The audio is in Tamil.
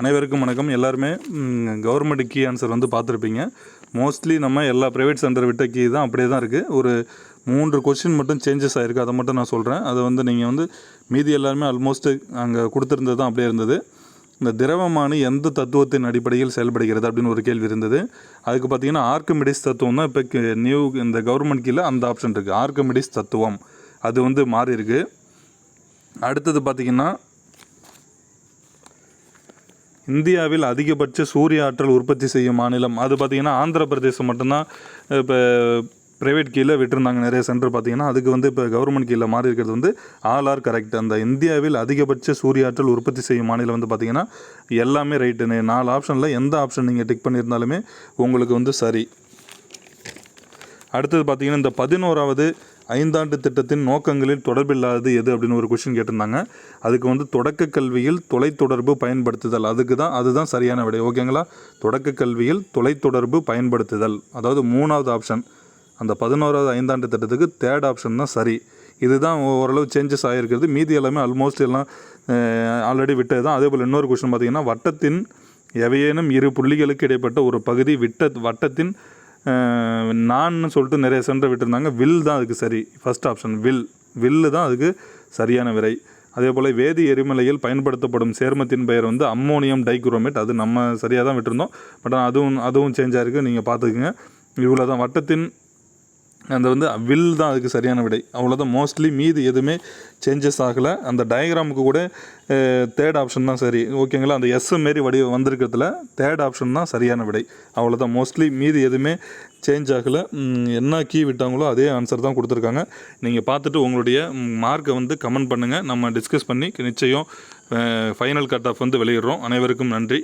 அனைவருக்கும் வணக்கம். எல்லாருமே கவர்மெண்ட் கீ ஆன்சர் வந்து பார்த்துருப்பீங்க. மோஸ்ட்லி நம்ம எல்லா ப்ரைவேட் சென்டர் விட்ட கீ தான் அப்படியே தான் இருக்குது ஒரு மூன்று கொஷின் மட்டும் சேஞ்சஸ் ஆகிருக்கு அதை மட்டும் நான் சொல்கிறேன் அதை வந்து நீங்கள் வந்து மீதி எல்லாருமே ஆல்மோஸ்ட் அங்கே கொடுத்துருந்தது தான் அப்படியே இருந்தது. இந்த திரவமானு எந்த தத்துவத்தின் அடிப்படையில் செயல்படுகிறது அப்படின்னு ஒரு கேள்வி இருந்தது. அதுக்கு பார்த்தீங்கன்னா ஆர்கமிடிஸ் தத்துவம் தான் இப்போ நியூ இந்த கவர்மெண்ட் கீழே அந்த ஆப்ஷன் இருக்குது ஆர்கமிடிஸ் தத்துவம். அது வந்து மாறி இருக்குது அடுத்தது பார்த்திங்கன்னா இந்தியாவில் அதிகபட்ச சூரிய ஆற்றல் உற்பத்தி செய்யும் மாநிலம் அது பார்த்திங்கன்னா ஆந்திர பிரதேசம் மட்டும்தான். இப்போ ப்ரைவேட் கீழே விட்டுருந்தாங்க நிறைய சென்டர் பார்த்தீங்கன்னா அதுக்கு வந்து இப்போ கவர்மெண்ட் கீழே மாறி இருக்கிறது வந்து ஆல் ஆர் கரெக்ட் அந்த இந்தியாவில் அதிகபட்ச சூரிய ஆற்றல் உற்பத்தி செய்யும் மாநிலம் வந்து பார்த்திங்கன்னா எல்லாமே ரைட்டுன்னு நாலு ஆப்ஷனில் எந்த ஆப்ஷன் நீங்கள் டிக் பண்ணியிருந்தாலுமே உங்களுக்கு வந்து சரி. அடுத்தது பார்த்தீங்கன்னா இந்த பதினோராவது ஐந்தாண்டு திட்டத்தின் நோக்கங்களில் தொடர்பில்லாதது எது அப்படின்னு ஒரு கொஷின் கேட்டிருந்தாங்க. அதுக்கு வந்து தொடக்க கல்வியில் தொலைத்தொடர்பு பயன்படுத்துதல். அதுக்கு தான் அதுதான் சரியான விடை. ஓகேங்களா தொடக்க கல்வியில் தொலைத்தொடர்பு பயன்படுத்துதல். அதாவது மூணாவது ஆப்ஷன் அந்த பதினோராவது ஐந்தாண்டு திட்டத்துக்கு தேர்ட் ஆப்ஷன் தான் சரி. இதுதான் ஓரளவு சேஞ்சஸ் ஆகிருக்கிறது மீதி எல்லாமே ஆல்மோஸ்ட் எல்லாம் ஆல்ரெடி விட்டது தான் அதே போல் இன்னொரு கொஷின் பார்த்தீங்கன்னா வட்டத்தின் எவையேனும் இரு புள்ளிகளுக்கு இடைப்பட்ட ஒரு பகுதி விட்ட வட்டத்தின் நான்னு சொல்லிட்டு நிறைய சென்டர் விட்டுருந்தாங்க. வில் தான் அதுக்கு சரி. ஃபஸ்ட் ஆப்ஷன் வில். வில்லு தான் அதுக்கு சரியான விரை அதே போல் வேதி எரிமலையில் பயன்படுத்தப்படும் சேர்மத்தின் பெயர் வந்து அம்மோனியம் டைக்ரோமேட். அது நம்ம சரியாக தான் விட்டுருந்தோம். பட் ஆனால் அதுவும் அதுவும் சேஞ்ச் ஆகிருக்கு நீங்கள் பார்த்துக்குங்க. இவ்வளோ தான் வட்டத்தின் அந்த வந்து வில் தான் அதுக்கு சரியான விடை. அவ்வளோதான் மோஸ்ட்லி மீதி எதுவுமே சேஞ்சஸ் ஆகலை. அந்த டயக்ராமுக்கு கூட தேர்ட் ஆப்ஷன் தான் சரி. ஓகேங்களா அந்த எஸ் மாரி வடி வந்திருக்கிறதுல தேர்ட் ஆப்ஷன் தான் சரியான விடை. அவ்வளோதான் மோஸ்ட்லி மீதி எதுவுமே சேஞ்ச் ஆகலை. என்ன கீ விட்டாங்களோ அதே ஆன்சர் தான் கொடுத்துருக்காங்க. நீங்கள் பார்த்துட்டு உங்களுடைய மார்க்கை வந்து கமெண்ட் பண்ணுங்கள் நம்ம டிஸ்கஸ் பண்ணி நிச்சயம் ஃபைனல் கட் ஆஃப் வந்து வெளியிடுறோம். அனைவருக்கும் நன்றி.